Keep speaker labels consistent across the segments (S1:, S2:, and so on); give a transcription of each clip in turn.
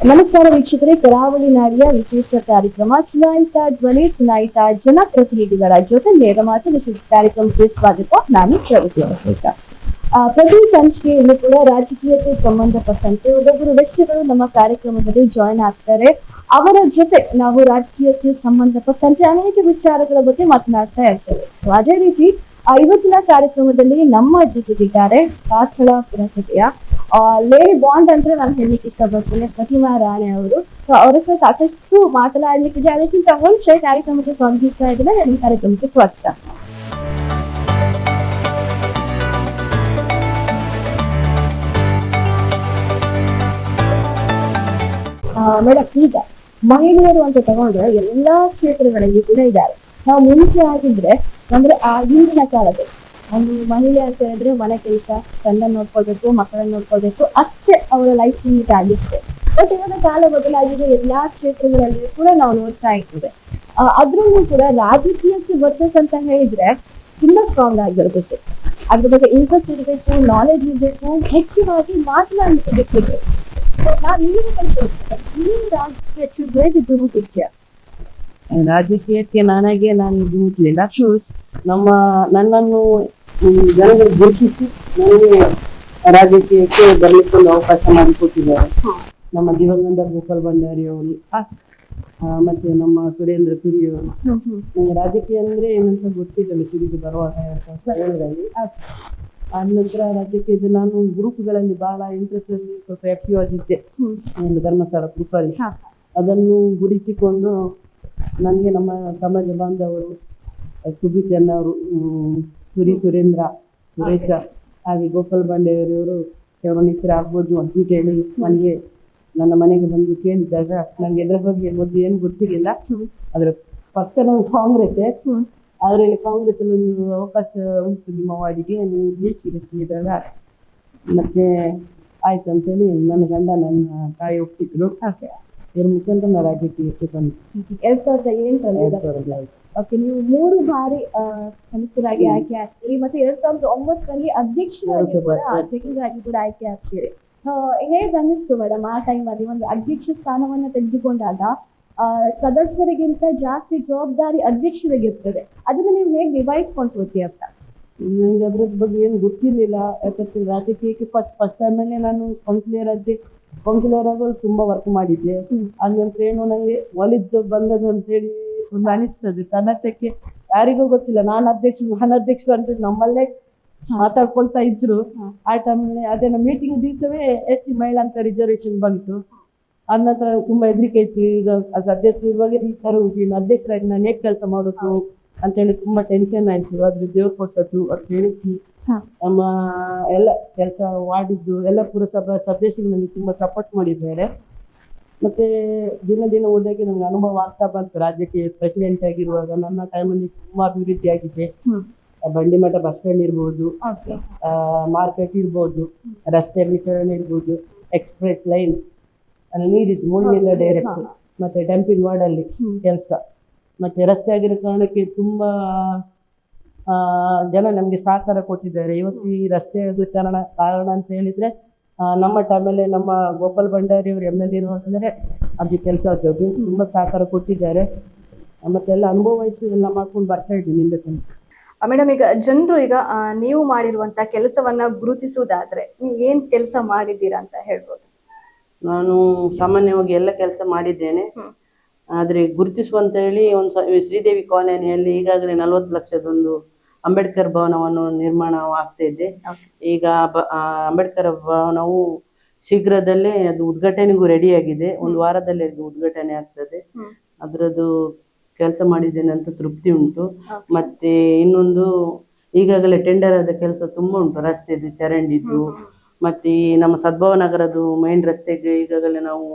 S1: ನಮಸ್ಕಾರ ವೀಕ್ಷಕರೇ ಕರಾವಳಿ ನಾಡಿಯ ವಿಶೇಷ ಕಾರ್ಯಕ್ರಮ ಚುನಾಯಿತ ಧ್ವನಿ ಚುನಾಯಿತ ಜನಪ್ರತಿನಿಧಿಗಳ ಜೊತೆ ನೇರ ಮಾತು ವಿಶೇಷ ಕಾರ್ಯಕ್ರಮಕ್ಕೆ ಸ್ವಾಗತ. ನಾನು ಪ್ರಗತಿ ಆ, ಪ್ರತಿ ಸಂಚಿಕೆಯಲ್ಲೂ ಕೂಡ ರಾಜಕೀಯಕ್ಕೆ ಸಂಬಂಧಪಟ್ಟಂತೆ ಒಬ್ಬೊಬ್ಬರು ವ್ಯಕ್ತಿಗಳು ನಮ್ಮ ಕಾರ್ಯಕ್ರಮದಲ್ಲಿ ಜಾಯಿನ್ ಆಗ್ತಾರೆ. ಅವರ ಜೊತೆ ನಾವು ರಾಜಕೀಯಕ್ಕೆ ಸಂಬಂಧಪಟ್ಟಂತೆ ಅನೇಕ ವಿಚಾರಗಳ ಬಗ್ಗೆ ಮಾತನಾಡ್ತಾ ಇರ್ತೇವೆ. ಅದೇ ರೀತಿ ಇವತ್ತಿನ ಕಾರ್ಯಕ್ರಮದಲ್ಲಿ ನಮ್ಮ ಜೊತೆಗಿದ್ದಾರೆ ಕಾಕಳ ಪುರಸಭೆಯ ಲೇಡಿ ಬಾಂಡ್ ಅಂದ್ರೆ ನಾನು ಹೇಳಲಿಕ್ಕೆ ಇಷ್ಟಪಡ್ತೇನೆ. ಪ್ರತಿಮಾ ರಾಣೆ ಅವರು. ಅವ್ರ ಹತ್ರ ಸಾಕಷ್ಟು ಮಾತನಾಡಲಿಕ್ಕಿದೆ. ಅದಕ್ಕಿಂತ ಮುಂಚೆ ಕಾರ್ಯಕ್ರಮಕ್ಕೆ ಸ್ವಾಗತಿಸ್ತಾ ಇದ್ದೇನೆ ನನ್ನ ಕಾರ್ಯಕ್ರಮಕ್ಕೆ ಸ್ವಾಗತ. ಮೇಡಮ್ ಈಗ ಮಹಿಳೆಯರು ಅಂತ ತಗೊಂಡ್ರೆ ಎಲ್ಲಾ ಕ್ಷೇತ್ರಗಳಲ್ಲಿ ಕೂಡ ಇದ್ದಾರೆ. ನಾವು ಮುಂಚೆ ಆಗಿದ್ರೆ ಅಂದ್ರೆ ಆ ಹಿಂದಿನ ಕಾಲದಲ್ಲಿ ಒಂದು ಮಹಿಳೆ ಅಂತ ಹೇಳಿದ್ರೆ ಮನೆ ಕೆಲಸ, ಗಂಡ ನೋಡ್ಕೊಳ್ಬೇಕು, ಮಕ್ಕಳನ್ನ ನೋಡ್ಕೊಳ್ಬೇಕು, ಅಷ್ಟೇ ಅವರ ಲೈಫ್ ಲಿಮಿಟ್ ಆಗಿರುತ್ತೆ. ಬಟ್ ಇವಾಗ ಕಾಲ ಬದಲಾಗಿದೆ, ಎಲ್ಲಾ ಕ್ಷೇತ್ರಗಳಲ್ಲಿ ಕೂಡ ನಾವು ನೋಡ್ತಾ ಇದ್ದೇವೆ. ಅದರಲ್ಲೂ ಕೂಡ ರಾಜಕೀಯಕ್ಕೆ ವರ್ಸಸ್ ಅಂತ ಹೇಳಿದ್ರೆ ತುಂಬಾ ಸ್ಟ್ರಾಂಗ್ ಆಗಿರ್ಬೇಕು ಅದ್ರ ಬಗ್ಗೆ ಇಂಟ್ರೆಸ್ಟ್ ಇರಬೇಕು ನಾಲೆಜ್ ಇರಬೇಕು ಹೆಚ್ಚಿನಾಗಿ ಮಾತನಾಡಬೇಕು ನಾನು ರಾಜಕೀಯಕ್ಕೆ ಬೇಕಿದ್ದು ಮುಖ್ಯ.
S2: ರಾಜಕೀಯಕ್ಕೆ ನನಗೆ ನಾನು ಇದು ಮುಟ್ಲಿಲ್ಲ ಶೂಸ್ ನಮ್ಮ ನನ್ನನ್ನು ಜನಗಳು ಗುರುತಿಸಿ ನನಗೆ ರಾಜಕೀಯಕ್ಕೆ ಬರಲಿಕ್ಕೆ ಒಂದು ಅವಕಾಶ ಮಾಡಿಕೊಟ್ಟಿದ್ದಾರೆ. ನಮ್ಮ ದಿವಂಗತ ಗೋಪಾಲ್ ಭಂಡಾರಿ ಅವರು ಮತ್ತೆ ನಮ್ಮ ಸುರೇಂದ್ರ ಸುರಿ ಅವರು. ನನಗೆ ರಾಜಕೀಯ ಅಂದ್ರೆ ಏನಂತ ಗೊತ್ತಿಲ್ಲ ಸುರಿಗೆ ಬರುವಾಗ ಹೇಳಿದಾಗೆ ನಂತರ ರಾಜಕೀಯದ ನಾನು ಗ್ರೂಪ್ಗಳಲ್ಲಿ ಬಹಳ ಇಂಟ್ರೆಸ್ಟ್ ಸ್ವಲ್ಪ ಆಕ್ಟಿವ್ ಆಗಿದ್ದೆ. ಒಂದು ಧರ್ಮಸ್ಥಳ ಗ್ರೂಪಲ್ಲಿ ಅದನ್ನು ಗುರುತಿಸಿಕೊಂಡು ನನಗೆ ನಮ್ಮ ಸಮಾಜ ಬಾಂಧವರು ಸುಬಿತ್ ಅನ್ನವರು ಸುರಿ ಸುರೇಂದ್ರ ಸುರೇಶ ಹಾಗೆ ಗೋಪಾಲ್ ಬಂಡೆಯವರು ಇವರು ನಿತ್ರ ಆಗ್ಬೋದು ಅಂತ ಕೇಳಿ ನನಗೆ ನನ್ನ ಮನೆಗೆ ಬಂದು ಕೇಳಿದಾಗ ನನಗೆ ಎದ್ರ ಬಗ್ಗೆ ಮೊದಲು ಏನು ಗೊತ್ತಿರಲಿಲ್ಲ. ಅದ್ರ ಫಸ್ಟ್ ನಾನು ಕಾಂಗ್ರೆಸ್ ಅದರಲ್ಲಿ ಕಾಂಗ್ರೆಸ್ ಒಂದು ಅವಕಾಶ ಉಂಟು ನಿಮ್ಮ ವಾರ್ಡಿಗೆ ನೀವು ಮತ್ತೆ ಆಯ್ತು ಅಂತೇಳಿ ನನ್ನ ಗಂಡ ನನ್ನ ತಾಯಿ ಒಪ್ಪಿದ್ರು. ಇವ್ರ ಮುಖಾಂತರ ನಾನು ರಾಜಕೀಯಕ್ಕೆ ಬಂದೆ.
S1: ಎರಡ್ ಸಾವಿರದ ಎಂಟರಲ್ಲಿ
S2: ಎರಡ್ ಸಾವಿರದ ಐದು.
S1: ಓಕೆ ನೀವು ಮೂರು ಬಾರಿ ಸಂಸದರಾಗಿ ಆಯ್ಕೆ ಆಗ್ತೀರಿ ಮತ್ತೆ ಎರಡ್ ಸಾವಿರದ ಒಂಬತ್ತರಲ್ಲಿ ಅಧ್ಯಕ್ಷರಾಗಿ ಕೂಡ ಅಧ್ಯಕ್ಷರಾಗಿ ಕೂಡ ಆಯ್ಕೆ ಆಗ್ತೀರಿ. ಹೇಗೆ ಅನ್ನಿಸ್ತು ಮೇಡಮ್ ಆ ಟೈಮ್ ಅಲ್ಲಿ ಒಂದು ಅಧ್ಯಕ್ಷ ಸ್ಥಾನವನ್ನ ತೆಗೆದುಕೊಂಡಾಗ ಸದಸ್ಯರಿಗಿಂತ ಜಾಸ್ತಿ ಜವಾಬ್ದಾರಿ ಅಧ್ಯಕ್ಷರಿಗಿರ್ತದೆ. ಅದನ್ನ ನೀವು ಹೇಗೆ ನಿಭಾಯಿಸ್ಕೊಂಡು ಅಂತ?
S2: ನಂಗೆ ಅದ್ರ ಬಗ್ಗೆ ಏನು ಗೊತ್ತಿರಲಿಲ್ಲ. ಯಾಕಂದ್ರೆ ರಾಜಕೀಯಕ್ಕೆ ಫಸ್ಟ್ ಫಸ್ಟ್ ಟೈಮಲ್ಲೇ ನಾನು ಕೌನ್ಸಿಲರ್ ಆದ್ದೆ. ಕೌನ್ಸಿಲರ್ ಆಗಲು ತುಂಬಾ ವರ್ಕ್ ಮಾಡಿದ್ದೆ. ನಂತರ ಏನು ನನಗೆ ಒಲಿದ್ದು ಬಂದದ್ದು ಅಂತೇಳಿ ಒಂದು ಅನಿಸ್ತದೆ. ತನ್ನಷ್ಟಕ್ಕೆ ಯಾರಿಗೂ ಗೊತ್ತಿಲ್ಲ. ನಾನು ಅಧ್ಯಕ್ಷ ನಾನು ಅಧ್ಯಕ್ಷ ಅಂತ ನಮ್ಮಲ್ಲೇ ಮಾತಾಡ್ಕೊಳ್ತಾ ಇದ್ರು. ಆ ಟೈಮ್ ಅದೇ ನಮ್ಮ ಮೀಟಿಂಗ್ ದಿವಸವೇ ಎಸ್ ಸಿ ಮಹಿಳಾ ಅಂತ ರಿಸರ್ವೇಶನ್ ಬಂತು. ಅದ ನಂತರ ತುಂಬಾ ಹೆದರಿಕೆ ಇತ್ತು ಈಗ ಅದು ಅಧ್ಯಕ್ಷ ಇರುವಾಗ ಈ ಥರ ಇನ್ನು ಅಧ್ಯಕ್ಷರಾಗಿ ನಾನು ಹೇಗೆ ಕೆಲಸ ಮಾಡೋದು ಅಂತೇಳಿ ತುಂಬಾ ಟೆನ್ಷನ್ ಆಯ್ತು. ಅದ್ರ ದೇವ್ರ ಕೊಡ್ಸೋದು ಅಂತ ಹೇಳಿ ನಮ್ಮ ಎಲ್ಲ ಕೆಲಸ ವಾರ್ಡಿದ್ದು ಎಲ್ಲ ಪುರಸಭಾ ಸದಸ್ಯರು ನನಗೆ ತುಂಬ ಸಪೋರ್ಟ್ ಮಾಡಿದ್ದಾರೆ. ಮತ್ತೆ ದಿನ ದಿನ ಹೋದಾಗೆ ನನಗೆ ಅನುಭವ ಆಗ್ತಾ ಬಂತು. ರಾಜ್ಯಕ್ಕೆ ಪ್ರೆಸಿಡೆಂಟ್ ಆಗಿರುವಾಗ ನನ್ನ ಟೈಮಲ್ಲಿ ತುಂಬ ಅಭಿವೃದ್ಧಿ ಆಗಿದೆ. ಬಂಡಿಮಠ ಬಸ್ ಸ್ಟ್ಯಾಂಡ್ ಇರ್ಬೋದು. ಮಾರ್ಕೆಟ್ ಇರ್ಬೋದು. ರಸ್ತೆ ವಿತರಣೆ ಇರ್ಬೋದು. ಎಕ್ಸ್ಪ್ರೆಸ್ ಲೈನ್ ನೀರಿಸ್ ಮೂಲಿನಿಂದ ಡೈರೆಕ್ಟ್ ಮತ್ತೆ ಡಂಪಿಂಗ್ ವಾರ್ಡಲ್ಲಿ ಕೆಲಸ. ಮತ್ತೆ ರಸ್ತೆ ಆಗಿರೋ ಕಾರಣಕ್ಕೆ ತುಂಬ ಜನ ನಮಗೆ ಸಹಕಾರ ಕೊಟ್ಟಿದ್ದಾರೆ. ಇವತ್ತು ಈ ರಸ್ತೆ ಕಾರಣ ಕಾರಣ ಅಂತ ಹೇಳಿದ್ರೆ ಆ, ನಮ್ಮ ಟೈಮಲ್ಲಿ ನಮ್ಮ ಗೋಪಾಲ್ ಭಂಡಾರಿ ಅವರು ಎಂ ಎಲ್ ಇರುವಾಗಲೇ ಅದು ಕೆಲಸ ಆಗ್ತದೆ ತುಂಬ ಸಹಕಾರ ಕೊಟ್ಟಿದ್ದಾರೆ. ಮತ್ತೆಲ್ಲ ಅನುಭವ ವಹಿಸಿ ಎಲ್ಲ ಮಾಡ್ಕೊಂಡು ಬರ್ತಾ ಇದ್ದೀನಿ ನಿಮ್ಮ ತನಕ.
S3: ಮೇಡಮ್ ಈಗ ಜನರು ಈಗ ನೀವು ಮಾಡಿರುವಂತ ಕೆಲಸವನ್ನ ಗುರುತಿಸುವುದಾದ್ರೆ ನೀವು ಏನ್ ಕೆಲಸ ಮಾಡಿದ್ದೀರಾ ಅಂತ ಹೇಳ್ಬೋದು.
S2: ನಾನು ಸಾಮಾನ್ಯವಾಗಿ ಎಲ್ಲ ಕೆಲಸ ಮಾಡಿದ್ದೇನೆ. ಆದ್ರೆ ಗುರುತಿಸುವಂತ ಹೇಳಿ ಒಂದು ಶ್ರೀದೇವಿ ಕಾಲೋನಿಯಲ್ಲಿ ಈಗಾಗಲೇ ನಲವತ್ತು ಲಕ್ಷದೊಂದು ಅಂಬೇಡ್ಕರ್ ಭವನವನ್ನು ನಿರ್ಮಾಣ ಆಗ್ತಾ ಇದೆ ಈಗ ಬ- ಅಂಬೇಡ್ಕರ್ ಭವನವು ಶೀಘ್ರದಲ್ಲೇ ಅದು ಉದ್ಘಾಟನೆಗೂ ರೆಡಿ ಆಗಿದೆ ಒಂದು ವಾರದಲ್ಲಿ ಅದು ಉದ್ಘಾಟನೆ ಆಗ್ತದೆ.
S3: ಅದ್ರದ್ದು
S2: ಅದರದ್ದು ಕೆಲಸ ಮಾಡಿದ್ದೇನೆ ಅಂತ ತೃಪ್ತಿ ಉಂಟು. ಮತ್ತೆ ಇನ್ನೊಂದು ಈಗಾಗಲೇ ಟೆಂಡರ್ ಆದ ಕೆಲಸ ತುಂಬಾ ಉಂಟು. ರಸ್ತೆದು ಚರಂಡಿದ್ದು ಮತ್ತೆ ಈ ನಮ್ಮ ಸದ್ಭಾವ ನಗರದ್ದು ಮೈನ್ ರಸ್ತೆಗೆ ಈಗಾಗಲೇ ನಾವು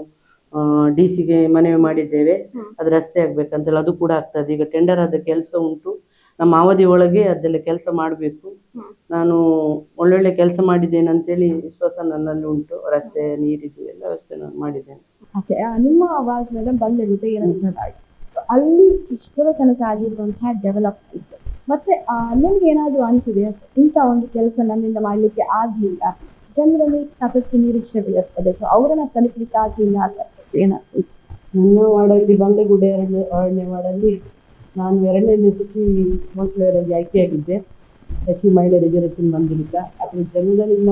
S2: ಡಿ ಸಿಗೆ ಮನವಿ ಮಾಡಿದ್ದೇವೆ. ಅದು ರಸ್ತೆ ಆಗ್ಬೇಕಂತೇಳಿ ಅದು ಕೂಡ ಆಗ್ತದೆ. ಈಗ ಟೆಂಡರ್ ಆದ ಕೆಲಸ ಉಂಟು. ನಮ್ಮ ಅವಧಿ ಒಳಗೆ ಅದೆಲ್ಲ ಕೆಲಸ ಮಾಡಬೇಕು. ನಾನು ಒಳ್ಳೊಳ್ಳೆ ಕೆಲಸ ಮಾಡಿದ್ದೇನೆ ಅಂತೇಳಿ ವಿಶ್ವಾಸ ನನ್ನಲ್ಲಿ ಉಂಟು. ರಸ್ತೆ ನೀರಿದ್ದು ಎಲ್ಲ ವ್ಯವಸ್ಥೆ ನಾನು ಮಾಡಿದ್ದೇನೆ.
S1: ಓಕೆ ನಿಮ್ಮ ಆವಾಜ್ ಮೇಲೆ ಬಂದಿರುತ್ತೆ ಏನಂತ ಅಲ್ಲಿ ಇಷ್ಟರ ತನಕ ಆಗಿರುವಂತಹ ಇತ್ತು. ಮತ್ತೆ ನಿಮ್ಗೆ ಏನಾದ್ರು ಅನಿಸಿದೆ? ಇಂಥ ಒಂದು ಕೆಲಸ ನನ್ನಿಂದ ಮಾಡಲಿಕ್ಕೆ ಆಗಲಿಲ್ಲ. ಜನರಲ್ಲಿ ಸಾಕಷ್ಟು ನಿರೀಕ್ಷೆಗಳಿರ್ತದೆ ಸೊ ಅವರನ್ನ ತಲುಪಲಿಕ್ಕೆ ಆಗ್ಲಿಲ್ಲ ಏನಾಗ್ತದೆ
S2: ನನ್ನ ವಾರ್ಡಲ್ಲಿ ಬಂಡೆಗುಡ್ಡೆ ಎರಡು ಎರಡನೇ ವಾರ್ಡಲ್ಲಿ ನಾನು ಎರಡನೇ ಸತಿ ಕೌನ್ಸಿಲರ್ ಆಗಿ ಆಯ್ಕೆಯಾಗಿದ್ದೆ ಎಸ್ ಸಿ ಮಹಿಳೆ ರಿಸರ್ವೇಷನ್ ಬಂದಿಲ್ಲ ಅದು ಜನಗಳಿಂದ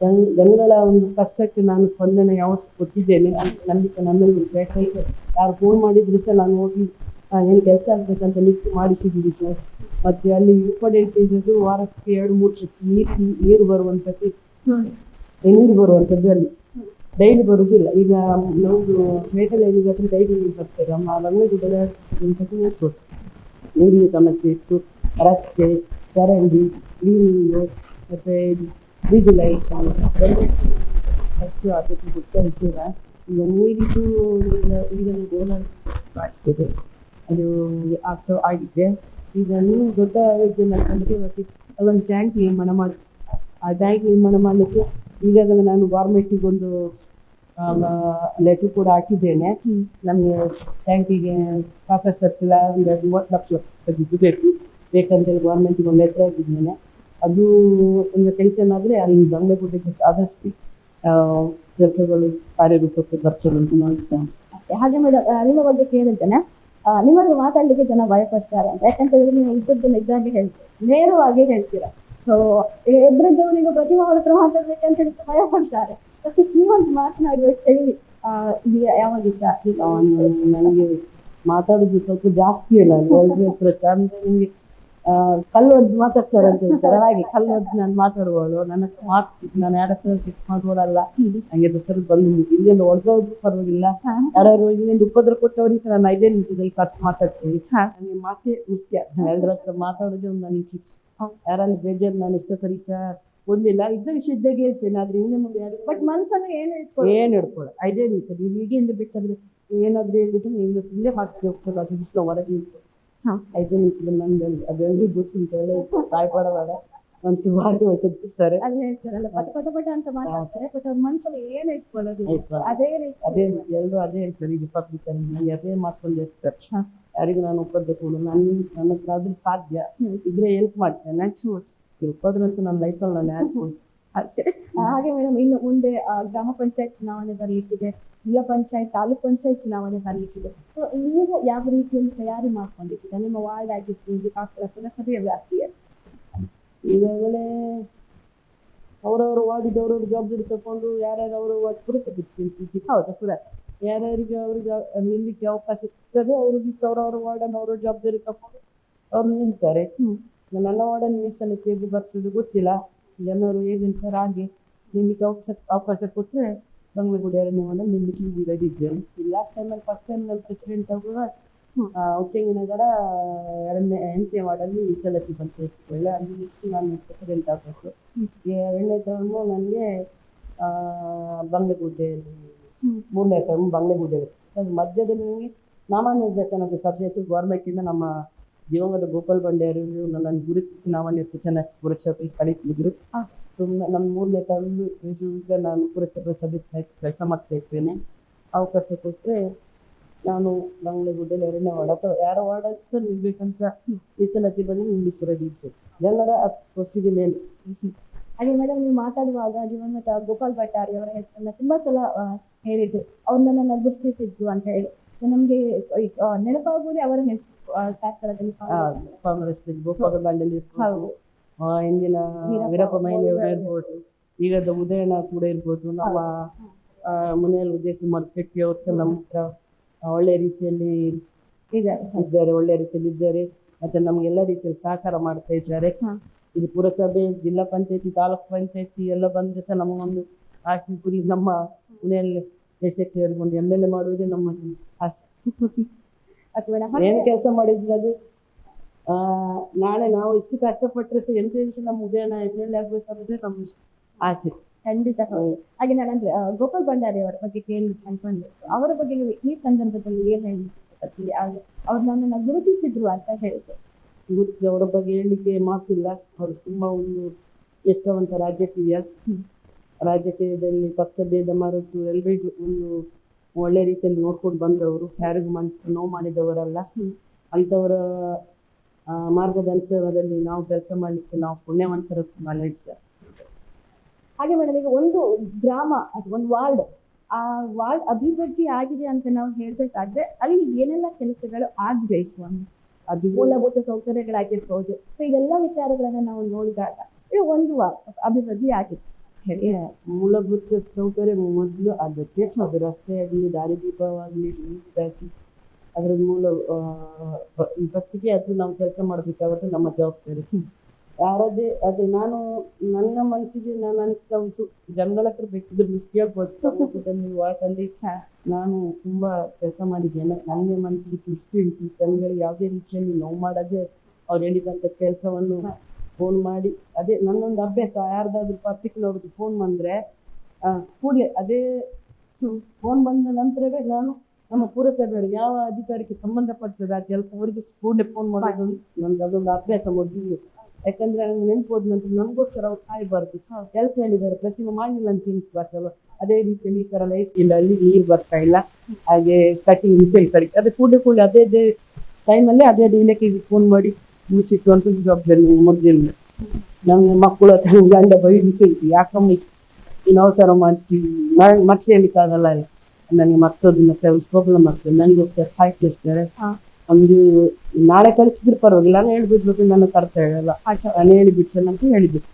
S2: ಜನ ಜನಗಳ ಒಂದು ಕಷ್ಟಕ್ಕೆ ನಾನು ಸ್ಪಂದನೆ ಯಾವತ್ತು ಕೊಟ್ಟಿದ್ದೇನೆ. ನಂಬಿಕೆ ನನ್ನಲ್ಲಿ ಯಾಕಂದ್ರೆ ಯಾರು ಫೋನ್ ಮಾಡಿದ್ರೆ ಸಹ ನಾನು ಹೋಗಿ ಏನು ಕೆಲಸ ಆಗ್ಬೇಕಂತ ಲಿಫ್ಟ್ ಮಾಡಿಸಿದ್ದೀವಿ ಸರ್. ಮತ್ತು ಅಲ್ಲಿ ಇಂಪಾರ್ಟೆಂಟ್ ಇದ್ದದ್ದು ವಾರಕ್ಕೆ ಎರಡು ಮೂರು ಸತಿ ನೀರು ನೀರು ಬರುವಂಥದ್ದು ನೀರು ಬರುವಂಥದ್ದು ಅಲ್ಲಿ. ಡೈಲಿ ಬರುವುದಿಲ್ಲ. ಈಗ ನಮ್ಮದು ಮೇಟಲಲ್ಲಿ ಹತ್ರ ಡೈಲಿ ನೀರು ಬರ್ತಾರೆ ನಮ್ಮ ರಂಗಗುಡ್ಡದ ನಿಲ್ಲಿಸ್ಬೋದು ನೀರಿನ ಸಮಸ್ಯೆ ಇತ್ತು. ರಸ್ತೆ, ಚರಂಡಿ ಕ್ಲೀನಿಂಗು ಮತ್ತು ಬೀದಿ ಲೈಟ್ ಅಷ್ಟು ಅದಕ್ಕೆ ವಿಷಯ ಈಗ ನೀರಿದ್ದು ಈಗ ಗೋಲ ಆಗ್ತದೆ ಅದು ಆಗ್ತಾ ಆಗಿದೆ. ಈಗ ನೀವು ದೊಡ್ಡ ಯೋಜನೆ ಮತ್ತೆ ಅದೊಂದು ಟ್ಯಾಂಕ್ ನಿರ್ಮಾಣ ಮಾಡಿ ಆ ಟ್ಯಾಂಕ್ ನಿರ್ಮಾಣ ಮಾಡಲಿಕ್ಕೆ ಈಗಾಗಲೇ ನಾನು ಗೌರ್ಮೆಂಟಿಗೆ ಒಂದು ಲೆಟರ್ ಕೂಡ ಹಾಕಿದ್ದೇನೆ. ನಮಗೆ ಬ್ಯಾಂಕಿಗೆ ಕಾಕಸ್ ಸರ್ಕಲ್ ಒಂದು ಮೂವತ್ತು ಲಕ್ಷ ದುಡ್ಡು ಬೇಕು. ಬೇಕಂತೇಳಿ ಗೌರ್ಮೆಂಟಿಗೆ ಒಂದು ಲೆಟರ್ ಹಾಕಿದ್ದೇನೆ. ಅದು ಒಂದು ಟೆನ್ಷನ್ ಆದರೆ ಅಲ್ಲಿ ಬಂಗ್ಲೆಗುಡ್ಡಕ್ಕೆ ಆದಷ್ಟು ಕೆಲಸಗಳು ಕಾರ್ಯರೂಪಕ್ಕೆ ಬರ್ತದೆ ಅಂತ
S1: ಹಾಗೆ ಮೇಡಮ್ ನಿಮ್ಮ ಬಗ್ಗೆ ಕೇಳಿದ್ದೇನೆ. ನಿಮಗೆ ಮಾತಾಡಲಿಕ್ಕೆ ಜನ ಭಯಪಡ್ತಾರೆ ಅಂತ. ಹೇಳಿದ್ರೆ ನೀವು ಇದ್ದದ್ದು ಇದ್ದಾಗೆ ಹೇಳ್ತೀರಾ. ನೇರವಾಗಿ ಹೇಳ್ತೀರಾ? ಸೊ ಎದುರಿದ್ದವರಿಗೆ ಪ್ರತಿಮಾ ಅವ್ರ ಹತ್ರ ಮಾತಾಡ್ಬೇಕಂತ ಹೇಳಿ ಭಯ ಪಡ್ತಾರೆ ನೀವೊಂದು ಮಾತನಾಡ್ಬೇಕು ಹೇಳಿ ಆ, ಇದು ಯಾವಾಗ ಇಷ್ಟ? ಈಗ
S2: ಅವನು ನನಗೆ ಮಾತಾಡೋದು ಸ್ವಲ್ಪ ಜಾಸ್ತಿ ಇಲ್ಲ. ಎಲ್ಲರ ಹತ್ರ ಅಂದ್ರೆ ನಿಮಗೆ ಕಲ್ಲು ಒದ್ದು ಮಾತಾಡ್ತಾರೆ ಅಂತ ಹೇಳ್ತಾರೆ. ಹಾಗೆ ಕಲ್ಲು ಒದ್ದು ನಾನು ಮಾತಾಡುವಳು ನನ್ನ ಹತ್ರ ಮಾತು ನಾನು ಯಾರ ಹತ್ರ ಸಿಕ್ ಮಾಡುವಳಲ್ಲ ನಂಗೆ ದಸರಾ ಬಂದು ಇಲ್ಲಿಂದ ಹೊಡೆದೋದ್ರು ಪರವಾಗಿಲ್ಲ. ಯಾರು ಇಲ್ಲಿಂದ ಉಪದ್ರ ಕೊಟ್ಟವರಿಗೆ ನಾನು ಐದೇ ನಿಮಿಷದಲ್ಲಿ ಕಟ್ ಮಾತಾಡ್ತೀನಿ. ನನಗೆ ಮಾತೇ ಮುಖ್ಯ. ಎಲ್ಲರ ಹತ್ರ ಮಾತಾಡೋದೇ ಒಂದು ನನಗೆ ಖುಷಿ ಯಾರಲ್ಲಿ ಬೇಜಾರು ನಾನು ಇಷ್ಟ ಸರಿ ಸಹ ಒಂದಿಲ್ಲ ಇದ್ದ ವಿಷಯ ಇದ್ದಾಗೆ ಆದ್ರೆ ಹಿಂದೆ ಮುಂದೆ ಯಾರು
S1: ಬಟ್ ಮನ್ಸನ್ನು ಏನು ಇಟ್ಕೊಳ್ಳಿ
S2: ಏನ್ ಹಿಡ್ಕೊಳ್ಳ ಐದೇ ನಿಮಿಷ ನೀವು ಹೀಗೆಂದು ಬೇಕಾದ್ರೆ ಏನಾದ್ರೂ ಹೇಳಿದ್ರೆ ನೀವು ಇಲ್ಲೇ ಹಾಕಿ ಹೋಗ್ತದೆ ಅದು ಇಷ್ಟ ಹೊರಗೆ. ಐದೇ ನಿಮಿಷದಲ್ಲಿ ನಂದು ಅದೇ ಗೊತ್ತು ಅಂತ ಹೇಳಿ ಭಯಪಡಬೇಡ ಒಂದು ಸುಮಾರು ವರ್ಷದ್ದು ಸರಿ.
S1: ಅದೇ ಹೇಳ್ತಾರಲ್ಲ. ಪಟ ಪಟ ಪಟ ಅಂತ ಮಾತಾಡ್ತಾರೆ. ಬಟ್ ಅವ್ರ ಮನ್ಸಲ್ಲಿ ಏನು ಇಟ್ಕೊಳ್ಳೋದು ಅದೇ
S2: ಅದೇ ಎಲ್ಲರೂ ಅದೇ ಹೇಳ್ತಾರೆ. ಈಗ ಪಬ್ಲಿಕ್ ಅಲ್ಲಿ. ಅದೇ ಮಾತು ಹೇಳ್ತಾರೆ. ಯಾರಿಗೂ ನಾನು ಒಪ್ಪಬೇಕು ಕೊಡು ನನ್ನ ನನ್ನ ಹತ್ರ ಆದ್ರೂ ಸಾಧ್ಯ. ಇದ್ರೆ ಹೆಲ್ಪ್ ಮಾಡ್ತೇನೆ. ನ್ಯಾಚುರಲ್ ಒಪ್ಪದ್ರಂತೂ ನನ್ನ ಲೈಫಲ್ಲಿ ನಾನು ಯಾರು
S1: ಹಾಗೆ ಮೇಡಮ್ ಇನ್ನು ಮುಂದೆ ಗ್ರಾಮ ಪಂಚಾಯತ್ ಚುನಾವಣೆ ಬರಲಿಕ್ಕಿದೆ ಜಿಲ್ಲಾ ಪಂಚಾಯತ್ ತಾಲೂಕ್ ಪಂಚಾಯತ್ ಚುನಾವಣೆ ಬರಲಿಕ್ಕಿದೆ. ಸೊ ನೀವು ಯಾವ ರೀತಿಯಲ್ಲಿ ತಯಾರಿ ಮಾಡ್ಕೊಂಡಿದ್ದೀರಾ? ನಿಮ್ಮ ವಾರ್ಡ್ ಆಗಿರ್ಬೋದು ಕಾಕರ ಪುರಸಭೆಯ ವ್ಯಾಪ್ತಿಯಲ್ಲಿ
S2: ಈಗಾಗಲೇ ಅವರವರು ವಾರ್ಡಿಗೆ ಅವರವ್ರ ಜವಾಬ್ದಾರಿ ತಗೊಂಡು ಯಾರ್ಯಾರು ಅವರು ವಾರ್ಡ್ ಪುರಸಭೆ ಹೌದಾ ಪುರ ಯಾರ್ಯಾರಿಗೆ ಅವ್ರಿಗೆ ನಿಲ್ಲಕ್ಕೆ ಅವಕಾಶ ಸಿಗ್ತದೆ ಅವ್ರಿಗೆ ಅವರವ್ರ ವಾರ್ಡನ್ನು ಅವರ ಜವಾಬ್ದಾರಿ ತಗೊಂಡು ಅವ್ರು ನಿಲ್ತಾರೆ ನನ್ನ ವಾರ್ಡನ್ನು ಮೀಸಲಿಟ್ಟು ಹೇಗೆ ಬರ್ತದೆ ಗೊತ್ತಿಲ್ಲ. ಜನರು ಹೇಗೆ ಸರ್ ಹಾಗೆ ನಿಲ್ಲಿಕ್ಕೆ ಅವಕಾಶ ಅವಕಾಶ ಕೊಟ್ಟರೆ ಬಂಗ್ಲೆಗುಡಿ ಎರಡನೇ ವಾರ್ಡ ನಿಲ್ಲಿಕ್ಕೆ ಈಗ ರೆಡಿ ಇದ್ದೇನೆ ಲಾಸ್ಟ್ ಟೈಮಲ್ಲಿ ಫಸ್ಟ್ ಟೈಮ್ ನನ್ನ ಪ್ರೆಸಿಡೆಂಟ್ ಅವರು ಉಚ್ಚಂಗಿನಗರ ಎರಡನೇ ಎಂಟನೇ ವಾರ್ಡಲ್ಲಿ ಮೀಸಲಾತಿ ಬಂತು ಒಳ್ಳೆ ಅಲ್ಲಿ ನಿಲ್ಲಿಸಿ ನಾನು ಪ್ರೆಸಿಡೆಂಟ್ ಆಗಬೇಕು. ಎರಡನೇ ಟರ್ಮು ನನಗೆ ಬಂಗ್ಲೆಗುಡ್ಡೆಯಲ್ಲಿ ಮೂರನೇ ಟರ್ಮ್ ಬಂಗ್ಲೆಗುಡ್ಡೆಯಲ್ಲಿ ಅದು ಮಧ್ಯದಲ್ಲಿ ನನಗೆ ನಾಮನಿರ್ದೇಶನದ ಸಬ್ಜೆಕ್ಟ್ ಗೌರ್ಮೆಂಟಿಂದ ನಮ್ಮ ದಿವಂಗತ ಗೋಪಾಲ್ ಬಂಡೆಯವರು ನನ್ನನ್ನು ಗುರುತಿಸಿ ನಾಮನಿರ್ದೇಶನ ಪುರಸಭೆ ಕಳಿಸಿದ್ರು.
S1: ಹಾ.
S2: ಸುಮ್ಮನೆ ನಮ್ಮ ಮೂರನೇ ಟರ್ಮ್ ಈಗ ನಾನು ಪುರಸಭೆ ಸಭೆ ಕೆಲಸ ಮಾಡ್ತಾ ಇದ್ದೇನೆ ಅವಕಾಶ ಕೊಟ್ಟರೆ ನಾನು ಬಂಗ್ಲೆಗುಡ್ಡಲ್ಲಿ ಎರಡನೇ ವಾರ್ಡ್ ಅಥವಾ ಯಾರ ವಾರ್ಡ್ ಅಂತ ನಿಲ್ಬೇಕಂತ ಮೀಸಲಾತಿ ಬಂದು ನಿಲ್ಲಿಸಿ ರೆಡಿ ಇತ್ತು ಜನರ ವರ್ಷದ ಮೇಲೆ.
S1: ಹಾಗೆ ಮೇಡಮ್ ನೀವು ಮಾತಾಡುವಾಗ ದಿವಂಗತ ಗೋಪಾಲ್ ಭಟ್ಟಾರಿ ಅವರ ಹೆಸರನ್ನ ತುಂಬಾ ಸಲ ಆ, ಹೇಳಿದ್ರು ಅವ್ರು ನನ್ನನ್ನ ಗುರುತಿಸಿದ್ರು ಅಂತ ಹೇಳಿ. ನಮ್ಗೆ ನೆನಪಾಗುವುದೇ ಅವರ ಹೆಸರು ಕಾರ್ಕಳದಲ್ಲಿ
S2: ಕಾಂಗ್ರೆಸ್ ಇಂದಿನ
S1: ವೀರಪ್ಪ
S2: ಮಹಿಳೆಯವರು ಇರ್ಬೋದು ಈಗದ ಉದಯನ ಕೂಡ ಇರ್ಬೋದು ನಮ್ಮ ಆ, ಮನೆಯಲ್ಲಿ ಉದಯ ಕುಮಾರ್ ಶೆಟ್ಟಿ ಅವರು ನಮ್ಮ ಹತ್ರ ಒಳ್ಳೆ ರೀತಿಯಲ್ಲಿ
S1: ಇದೆ
S2: ಇದ್ದಾರೆ ಒಳ್ಳೆ ರೀತಿಯಲ್ಲಿ ಇದ್ದಾರೆ. ಮತ್ತೆ ನಮ್ಗೆ ಎಲ್ಲ ರೀತಿಯಲ್ಲಿ ಸಹಕಾರ ಮಾಡ್ತಾ ಇದ್ದಾರೆ. ಇದು ಪುರಸಭೆ ಜಿಲ್ಲಾ ಪಂಚಾಯತಿ ತಾಲೂಕ್ ಪಂಚಾಯತಿ ಎಲ್ಲ ಬಂದ್ರೆ ಸಹ ನಮಗೊಂದು ಆಸೆ ಗುರಿ ನಮ್ಮ ಮನೆಯಲ್ಲಿ ದೇಶಕ್ಕೆ ಹೇಳ್ಕೊಂಡು ಎಂ ಎಲ್ ಎ ಮಾಡುವುದೇ ನಮ್ಮ ಆಸೆ.
S1: ಅಥವಾ
S2: ಏನು ಕೆಲಸ ಮಾಡಿದ್ರೆ ಅದು? ಆ, ನಾಳೆ ನಾವು ಇಷ್ಟು ಕಷ್ಟಪಟ್ಟರೆ ಸಹ ಎಂತ ದಿವಸ ನಮ್ಮ ಉದಯನ ಎಂ ಎಲ್ ಎ ಆಗ್ಬೇಕಾದ್ರೆ ನಮ್ಮ ಆಸೆ.
S1: ಖಂಡಿತ. ಹೌದು. ಹಾಗೆ ನಾನಂದ್ರೆ ಆ, ಗೋಪಾಲ್ ಭಂಡಾರಿ ಅವರ ಬಗ್ಗೆ ಕೇಳಿ ಅನ್ಕೊಂಡೆ. ಅವರ ಬಗ್ಗೆ ನೀವು ಈ ಸಂದರ್ಭದಲ್ಲಿ ಏನ್ ಹೇಳಿ ಅವ್ರು ನನ್ನನ್ನು ಗುರುತಿಸಿದ್ರು ಅಂತ ಹೇಳಿದ್ರು.
S2: ಗುರುತಿಸಿ ಅವರ ಬಗ್ಗೆ ಹೇಳಲಿಕ್ಕೆ ಮಾತಿಲ್ಲ. ಅವರು ತುಂಬ ಒಂದು ಎಷ್ಟವಂತ ರಾಜಕೀಯ. ರಾಜಕೀಯದಲ್ಲಿ ಪಕ್ಷ ಭೇದ ಮರೆತು ಎಲ್ರಿಗೂ ಒಂದು ಒಳ್ಳೆ ರೀತಿಯಲ್ಲಿ ನೋಡ್ಕೊಂಡು ಬಂದವರು ಯಾರಿಗೂ ಮನಸ್ಸು ನೋವು ಮಾಡಿದವರಲ್ಲ. ಅಂಥವರ ಮಾರ್ಗದರ್ಶನದಲ್ಲಿ ನಾವು ಕೆಲಸ ಮಾಡಲಿಕ್ಕೆ ನಾವು ಪುಣ್ಯವಂತರ ಮನೆ
S1: ಹಾಗೆ ಮೇಡಮ್ ಈಗ ಒಂದು ಗ್ರಾಮ ಅಥವಾ ಒಂದು ವಾರ್ಡ್ ಆ ವಾರ್ಡ್ ಅಭಿವೃದ್ಧಿ ಆಗಿದೆ ಅಂತ ನಾವು ಹೇಳ್ಬೇಕಾದ್ರೆ ಅಲ್ಲಿ ಏನೆಲ್ಲ ಕೆಲಸಗಳು ಆಗ್ಬೇಕು ಸ್ವಾಮಿ?
S2: ಅದು
S1: ಮೂಲಭೂತ ಸೌಕರ್ಯಗಳಾಗಿರ್ಬೋದು. ಸೊ ಇದೆಲ್ಲ ವಿಚಾರಗಳನ್ನ ನಾವು ನೋಡಿದಾಗ ಇದು ಒಂದು ವಾರ್ಡ್ ಅಭಿವೃದ್ಧಿ ಆಗಿದೆ. ಹೇಳಿ
S2: ಮೂಲಭೂತ ಸೌಕರ್ಯ ಮೊದಲು ಆಗತ್ತೆ ಅದು ರಸ್ತೆ ಆಗಲಿ ದಾರಿದೀಪವಾಗಲಿ ನೀಟಾಗಿ ಅದರ ಮೂಲ ಫಸ್ಟಿಗೆ ಅದು ನಾವು ಕೆಲಸ ಮಾಡಬೇಕಾಗುತ್ತೆ ನಮ್ಮ ಜವಾಬ್ದಾರಿ. ಯಾರದೇ ಅದೇ ನಾನು, ನನ್ನ ಮನಸ್ಸಿಗೆ ನಾನು ಅನಿಸ್ತಾ ಉಂಟು ಜನಗಳ ಹತ್ರ ಬೇಕಿದ್ರೆ ಮಿಸ್ ಕೇಳ್ಬೋದು. ಸಮಾಜದಲ್ಲಿ ವಾರ್ಡಲ್ಲಿ ನಾನು ತುಂಬಾ ಕೆಲಸ ಮಾಡಿದ್ದೇನೆ. ನನಗೆ ಮನಸ್ಸಿಗೆ ಖುಷಿ ಉಂಟು. ಜನಗಳಿಗೆ ಯಾವುದೇ ರೀತಿಯಲ್ಲಿ ನೋವು ಮಾಡದೆ ಅವ್ರು ಹೇಳಿದಂಥ ಕೆಲಸವನ್ನು ಫೋನ್ ಮಾಡಿ ಅದೇ ನನ್ನೊಂದು ಅಭ್ಯಾಸ ಯಾರ್ದಾದ್ರೂ ಪರ್ಟಿಕ್ಯುಲರ್ ಅವ್ರದ್ದು ಫೋನ್ ಬಂದರೆ ಕೂಡಲೇ ಅದೇ ಫೋನ್ ಬಂದ ನಂತರವೇ ನಾನು ನಮ್ಮ ಪುರಸಭೆಯವರು ಯಾವ ಅಧಿಕಾರಕ್ಕೆ ಸಂಬಂಧಪಡ್ತದೆ ಆ ಕೆಲಸ ಅವರಿಗೆ ಕೂಡಲೇ ಫೋನ್ ಮಾಡೋದು ನನ್ಗೆ ಅದೊಂದು ಅಭ್ಯಾಸ ಮೊದಲು ಯಾಕಂದ್ರೆ ನಂಗೆ ನೆನ್ಪು ಹೋದ ನಂತರ ನಮಗೋಸ್ಕರ ಅವ್ರು ಕಾಯಬಾರ್ದು ಕೆಲಸ ಹೇಳಿದ್ದಾರೆ ಪ್ರತಿಮೆ ಮಾಡಿಲ್ಲ ಅಂತ ಎನಿಸ್ಬಾರ್ದಲ್ಲ ಅದೇ ರೀತಿಯಲ್ಲಿ ಈ ಥರ ಲೈಫ್ ಇಲ್ಲ ಅಲ್ಲಿ ನೀರು ಬರ್ತಾ ಇಲ್ಲ. ಹಾಗೆ ಕಟಿಂಗ್ ಕಡಿಕೆ ಅದೇ ಕೂಡಲೇ ಕೂಡಲೇ ಅದೇ ಅದೇ ಟೈಮಲ್ಲಿ ಅದೇ ಅದೇ ಇಲಾಖೆಗೆ ಫೋನ್ ಮಾಡಿ ಮುಚ್ಚಿಟ್ಟು ಅಂತ ಜವಾಬ್ದಾರಿ ಮೊದಲಿಂದ ನಮ್ಮ ಮಕ್ಕಳು ಅಥವಾ ಗಂಡ ಬೈಲಿಕ್ಕೆ ಇತ್ತು ಯಾಕಮ್ಮ ಇನ್ನು ಅವಸರ ಮಾಡ್ತೀವಿ ನಾನು ಮತ್ತೆ ಹೇಳಿಕ್ಕಾಗಲ್ಲ ನನಗೆ ಮತ್ತೊಂದು ಪ್ರಾಬ್ಲಮ್ ಆಗ್ತದೆ. ನನಗೋಸ್ಕರ ಫೈಟ್
S1: ಹಾ.
S2: ಒಂದು ನಾಳೆ ಕಳಿಸಿದ್ರೆ ಪರವಾಗಿಲ್ಲ. ನಾನು ಹೇಳ್ಬಿಡ್ಬೇಕು ನನ್ನ ಕರ್ತ ಹೇಳಲ್ಲ. ನಾನು ಹೇಳಿಬಿಡ್ತೇನೆ ಅಂತ ಹೇಳಿಬಿಟ್ಟು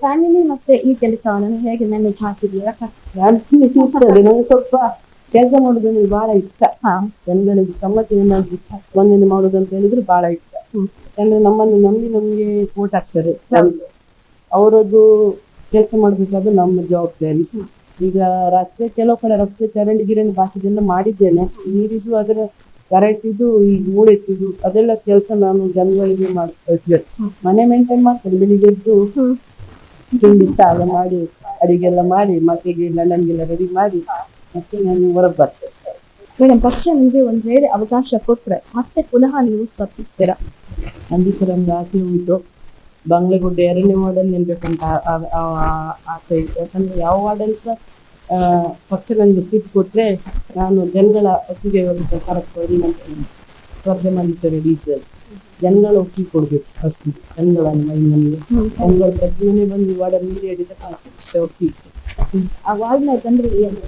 S1: ಫ್ಯಾಮಿಲಿ ಮತ್ತೆ ಈ ಕೆಲಸವನ್ನು ಹೇಗೆ ಮ್ಯಾನೇಜ್ ಮಾಡ್ತಿದ್ದೀರಾ
S2: ನಾನು ಸಿಗ್ತದೆ ನನಗೆ ಸ್ವಲ್ಪ ಕೆಲಸ ಮಾಡೋದು ನನಗೆ ಬಹಳ ಇಷ್ಟ ಜನಗಳಿಗೆ ಸಮ್ಮತಿ ಏನಾದ್ರು ಒಂದೊಂದು ಮಾಡೋದು ಅಂತ ಹೇಳಿದ್ರೆ ಬಹಳ ಇಷ್ಟ. ಯಾಕಂದ್ರೆ ನಮ್ಮನ್ನು ನಂಬಿ ನಮಗೆ ಓಟ್ ಹಾಕ್ತಾರೆ ಅವರದ್ದು ಕೆಲಸ ಮಾಡಬೇಕಾದ್ರೆ ನಮ್ಮ ಜವಾಬ್ದಾರಿ ಈಗ ರಸ್ತೆ, ಕೆಲವು ಕಡೆ ರಸ್ತೆ ಚರಂಡಿ ಗಿರಣಿ ಬಾಸಿದೆಲ್ಲ ಮಾಡಿದ್ದೇನೆ. ನೀರಿದು ಅದರ ಕರೆಂಟ್ ಇದು ಈ ಮೂಳೆತ್ತಿದ್ದು ಅದೆಲ್ಲ ಕೆಲಸ ನಾನು ಜನಗಳಿಗೆ ಮಾಡ್ತಾ ಮನೆ ಮೇಂಟೈನ್ ಮಾಡ್ತೇನೆ. ಬೆಳಿಗ್ಗೆ ಎದ್ದು ತಿಂಡಿ ಸಾಲ ಮಾಡಿ, ಅಡಿಗೆಲ್ಲ ಮಾಡಿ ಮಕ್ಕಳಿಗೆ ನನ್ನಂಗೆಲ್ಲ ರೆಡಿ ಮಾಡಿ, ಮತ್ತೆ ನಾನು ಹೊರಗೆ ಬರ್ತೇನೆ.
S1: ಮೇಡಮ್ ಪಕ್ಷ ನಿಮಗೆ ಒಂದು ವೇಳೆ ಅವಕಾಶ ಕೊಟ್ಟರೆ ಮತ್ತೆ ಪುನಃ ನೀವು ಸ್ಪರ್ಧಿಸ್ತೀರಾ?
S2: ಖಂಡಿತ ನಮ್ಗೆ ಆಸೆ ಉಂಟು. ಬಂಗ್ಲೆಗುಡ್ಡೆ ಎರಡನೇ ವಾರ್ಡಲ್ಲಿ ನಿಲ್ಬೇಕಂತ ಆ- ಆ- ಆ- ಆಸೆ ಇದೆ. ಯಾಕಂದ್ರೆ ಯಾವ ವಾರ್ಡಲ್ಲಿ ಸಹ ಆ, ಪಕ್ಷ ನನಗೆ ಸೀಟ್ ಕೊಟ್ಟರೆ ನಾನು ಜನಗಳ ಒಪ್ಪಿಗೆ ಕರೆಕ್ಟ್ ನಂತರ ಸ್ಪರ್ಧೆ ಮಾಡಲಿಕ್ಕೆ ರೆಡಿ ಸರ್ ಜನಗಳ ಒಪ್ಪಿಗೆ ಕೊಡಬೇಕು ಫಸ್ಟ್ ಜನಗಳ ಮೈನಲ್ಲಿ ಜನಗಳ ಪ್ರತಿಯೊಂದೇ ಬಂದು ವಾರ್ಡಲ್ಲಿ ಹಿಡಿದ ಒಪ್ಪಿಗೆ.
S1: ಆ ವಾರ್ಡ್ನ ಜನರು ಏನು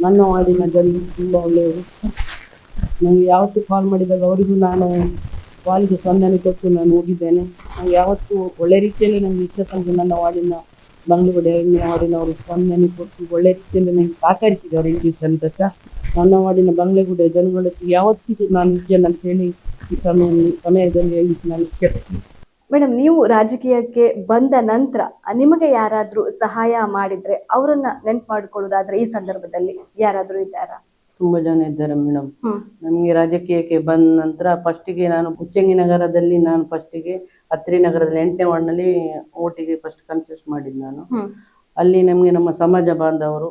S2: ನನ್ನ ವಾರ್ಡಿನ ಜನರು ತುಂಬ ಒಳ್ಳೆಯವರು ನನಗೆ ಯಾವತ್ತು ಕಾಲ್ ಮಾಡಿದಾಗ ಅವರಿಗೂ ನಾನು ಕಾಲಿಗೆ ಸ್ಪಂದನೆ ಕೊಟ್ಟು ನಾನು ಹೋಗಿದ್ದೇನೆ. ನನಗೆ ಯಾವತ್ತು ಒಳ್ಳೆ ರೀತಿಯಲ್ಲಿ ನನಗೆ ಇಷ್ಟ ತನಕ ನನ್ನ ವಾರ್ಡಿನ ಮಂಗಳೂರು ಎರಡನೇ ವಾರ್ಡಿನವರು ಸ್ಪಂದನೆ ಕೊಟ್ಟು ಒಳ್ಳೆ ರೀತಿಯಲ್ಲಿ ನನಗೆ ಸಹಕರಿಸಿದವರು ಈ ದಿವಸದಲ್ಲಿ ಸಹ ನನ್ನ ವಾರ್ಡಿನ ಬಂಗ್ಲೆಗುಡೆ ಜನಗಳಿಗೆ ಯಾವತ್ತೂ ನಾನು ನಿಜ ನಾನು ಹೇಳಿ ಈ ಸಮಯ- ಸಮಯದಲ್ಲಿ ನಾನು ಇಷ್ಟಪಡ್ತೀನಿ
S3: ಮೇಡಮ್ ನೀವು ರಾಜಕೀಯಕ್ಕೆ ಬಂದ ನಂತರ ನಿಮಗೆ ಯಾರಾದರೂ ಸಹಾಯ ಮಾಡಿದ್ರೆ ಅವರನ್ನ ನೆನ್ಪು ಮಾಡ್ಕೊಳ್ಳೋದಾದ್ರೆ ಈ ಸಂದರ್ಭದಲ್ಲಿ ಯಾರಾದರೂ ಇದ್ದಾರಾ?
S2: ತುಂಬಾ ಜನ ಇದ್ದಾರೆ ಮೇಡಮ್. ನಮಗೆ ರಾಜಕೀಯಕ್ಕೆ ಬಂದ ನಂತರ ಫಸ್ಟಿಗೆ ನಾನು ಉಚ್ಚಂಗಿ ನಗರದಲ್ಲಿ ನಾನು ಫಸ್ಟಿಗೆ ಹತ್ರಿ ನಗರದಲ್ಲಿ ಎಂಟನೇ ವಾರ್ಡ್ನಲ್ಲಿ ಓಟಿಗೆ ಫಸ್ಟ್ ಕನ್ಸಿಸ್ಟ್ ಮಾಡಿದ್ದು ನಾನು. ಅಲ್ಲಿ ನಮಗೆ ನಮ್ಮ ಸಮಾಜ ಬಾಂಧವರು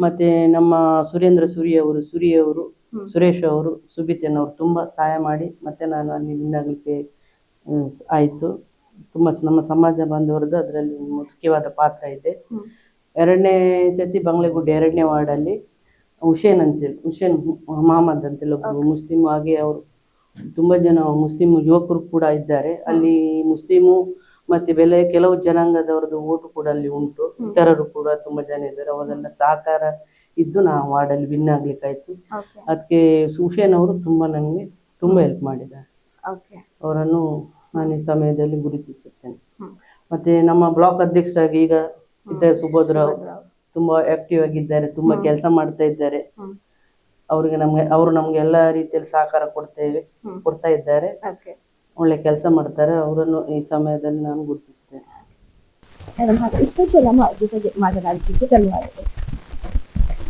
S2: ಮತ್ತೆ ನಮ್ಮ ಸುರೇಂದ್ರ ಸೂರ್ಯ ಅವರು ಸುರಿ ಅವರು. ಸುರೇಶ್ ಅವರು ಸುಬಿತೇನವರು ತುಂಬಾ ಸಹಾಯ ಮಾಡಿ ಮತ್ತೆ ನಾನು ಅಲ್ಲಿ ವಿನ್ನಾಗಲಿಕ್ಕೆ ಆಯಿತು. ತುಂಬ ನಮ್ಮ ಸಮಾಜ ಬಾಂಧವರದ್ದು ಅದರಲ್ಲಿ ಮುಖ್ಯವಾದ ಪಾತ್ರ ಇದೆ. ಎರಡನೇ ಸತಿ ಬಂಗ್ಲೆಗುಡ್ಡ ಎರಡನೇ ವಾರ್ಡಲ್ಲಿ ಹುಷೇನ್ ಅಂತೇಳಿ ಹುಷೇನ್ ಮಹಮ್ಮದ್ ಅಂತೇಳಿ ಒಬ್ಬರು ಮುಸ್ಲಿಂ ಹಾಗೆ ಅವರು ತುಂಬ ಜನ ಮುಸ್ಲಿಂ ಯುವಕರು ಕೂಡ ಇದ್ದಾರೆ. ಅಲ್ಲಿ ಮುಸ್ಲಿಮು ಮತ್ತೆ ಬೆಲೆ ಕೆಲವು ಜನಾಂಗದವರದ್ದು ಓಟು ಕೂಡ ಅಲ್ಲಿ ಉಂಟು. ಇತರರು ಕೂಡ ತುಂಬ ಜನ ಇದ್ದಾರೆ. ಅವರೆಲ್ಲ ಸಹಕಾರ ಇದ್ದು ನಾವು ವಾರ್ಡಲ್ಲಿ ವಿನ್ ಆಗ್ಲಿಕ್ಕಾಯ್ತು. ಅದಕ್ಕೆ ಸುಷೇನ್ ಅವರು ತುಂಬಾ ನನಗೆ ತುಂಬಾ ಹೆಲ್ಪ್ ಮಾಡಿದ್ದಾರೆ. ಅವರನ್ನು ನಾನು ಈ ಸಮಯದಲ್ಲಿ ಗುರುತಿಸುತ್ತೇನೆ. ಮತ್ತೆ ನಮ್ಮ ಬ್ಲಾಕ್ ಅಧ್ಯಕ್ಷರಾಗಿ ಈಗ ಇದ್ದಾರೆ ಸುಭದ್ರ ತುಂಬಾ ಆಕ್ಟಿವ್ ಆಗಿದ್ದಾರೆ ತುಂಬಾ ಕೆಲಸ ಮಾಡ್ತಾ ಇದ್ದಾರೆ. ಅವರಿಗೆ ನಮ್ಗೆ ಅವರು ನಮ್ಗೆ ಎಲ್ಲಾ ರೀತಿಯಲ್ಲಿ ಸಹಕಾರ ಕೊಡ್ತೇವೆ ಕೊಡ್ತಾ ಇದ್ದಾರೆ.
S3: ಓಕೆ.
S2: ಒಳ್ಳೆ ಕೆಲಸ ಮಾಡ್ತಾರೆ ಅವರನ್ನು ಈ ಸಮಯದಲ್ಲಿ ನಾನು ಗುರುತಿಸ್ತೇನೆ
S1: ಏಕೆಂದ್ರೆ ಜೊತೆಗೆ ಮಾತನಾಡಲಿಕ್ಕೆ ಧನ್ಯವಾದಗಳು.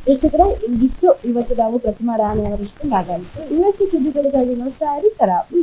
S1: ವೀಕ್ಷಕರೇ ಇದಿಷ್ಟು ಇವತ್ತು ನಾವು ಪ್ರತಿಮಾ ರಾಣಿ ಅವರಷ್ಟು ಮಾತಾಡಿದ್ದು. ಇನ್ನಷ್ಟು ಸುದ್ದಿಗಳಿಗಾಗಿ ನೋಡ್ತಾ ಇರಿ ಕರಾವಳಿ